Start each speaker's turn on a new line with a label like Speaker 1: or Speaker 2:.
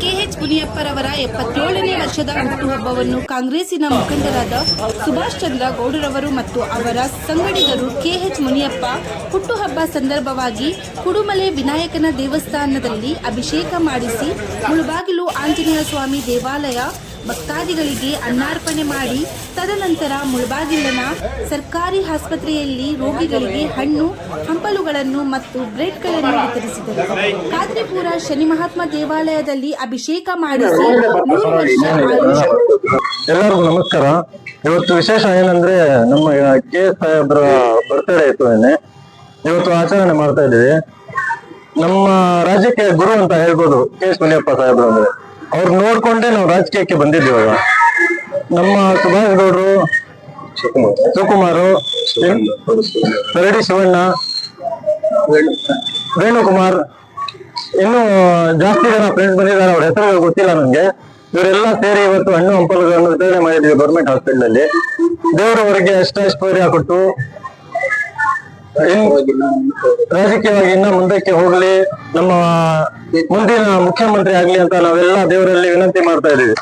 Speaker 1: K H ಮುನಿಯಪ್ಪರವರ ಎಪ್ಪತ್ತೇಳನೇ ವರ್ಷದ ಹುಟ್ಟುಹಬ್ಬವನ್ನು ಕಾಂಗ್ರೆಸ್ಸಿನ ಮುಖಂಡರಾದ ಸುಭಾಷ್ ಚಂದ್ರ ಗೌಡರವರು ಮತ್ತು ಅವರ ಸಂಗಡಿಗರು ಕೆಎಚ್ ಮುನಿಯಪ್ಪ ಹುಟ್ಟುಹಬ್ಬ ಸಂದರ್ಭವಾಗಿ ಕುಡುಮಲೆ ವಿನಾಯಕನ ದೇವಸ್ಥಾನದಲ್ಲಿ ಅಭಿಷೇಕ ಮಾಡಿಸಿ ಮುಳುಬಾಗಿಲು ಆಂಜನೇಯ ಸ್ವಾಮಿ ದೇವಾಲಯ ಭಕ್ತಾದಿಗಳಿಗೆ ಅನ್ನಾರ್ಪಣೆ ಮಾಡಿ, ತದನಂತರ ಮುಳಬಾಗಿಲಿನ ಸರ್ಕಾರಿ ಆಸ್ಪತ್ರೆಯಲ್ಲಿ ರೋಗಿಗಳಿಗೆ ಹಣ್ಣು, ಹಂಪಲುಗಳನ್ನು ಮತ್ತು ಬ್ರೆಡ್ಗಳನ್ನು ವಿತರಿಸಿದರು. ಖಾದ್ರಿಪುರ ಶನಿ ಮಹಾತ್ಮ ದೇವಾಲಯದಲ್ಲಿ ಅಭಿಷೇಕ ಮಾಡಿಸಿ
Speaker 2: ಎಲ್ಲರಿಗೂ ನಮಸ್ಕಾರ. ಇವತ್ತು ವಿಶೇಷ ಏನಂದ್ರೆ ನಮ್ಮ ಕೆ ಸಾಹೇಬ್ರ ಬರ್ತಡೇ ಇತ್ತು ನಿನ್ನೆ. ಇವತ್ತು ಆಚರಣೆ ಮಾಡ್ತಾ ಇದ್ದೀವಿ. ನಮ್ಮ ರಾಜ್ಯಕ್ಕೆ ಗುರು ಅಂತ ಹೇಳ್ಬೋದು ಕೆ ಎಸ್ ಮುನಿಯಪ್ಪ ಸಾಹೇಬ್ರು ಅಂದ್ರೆ. ಅವ್ರು ನೋಡ್ಕೊಂಡೇ ನಾವು ರಾಜಕೀಯಕ್ಕೆ ಬಂದಿದ್ದೀವಾಗ ನಮ್ಮ ಸುಭಾಷ್ ಗೌಡ್ರು ಶಿವಕುಮಾರು ಕರಡಿ ಶಿವಣ್ಣ ವೇಣುಕುಮಾರ್, ಇನ್ನು ಜಾಸ್ತಿ ಜನ ಫ್ರೆಂಡ್ಸ್ ಬಂದಿದ್ದಾರೆ, ಅವ್ರ ಹೆಸರು ಗೊತ್ತಿಲ್ಲ ನನಗೆ. ಇವರೆಲ್ಲ ಸೇರಿ ಇವತ್ತು ಹಣ್ಣು ಹಂಪಲುಗಳನ್ನು ವಿತರಣೆ ಮಾಡಿದ್ವಿ ಗೌರ್ಮೆಂಟ್ ಹಾಸ್ಪಿಟಲ್ ಅಲ್ಲಿ. ದೇವರವರಿಗೆ ಅಷ್ಟೈಶ್ವರ್ಯ ಕೊಟ್ಟು ರಾಜಕೀಯವಾಗಿ ಇನ್ನ ಮುಂದಕ್ಕೆ ಹೋಗ್ಲಿ ನಮ್ಮ ಮುಂದಿನ ಮುಖ್ಯಮಂತ್ರಿ ಆಗ್ಲಿ ಅಂತ ನಾವೆಲ್ಲ ದೇವರಲ್ಲಿ ವಿನಂತಿ ಮಾಡ್ತಾ ಇದೀವಿ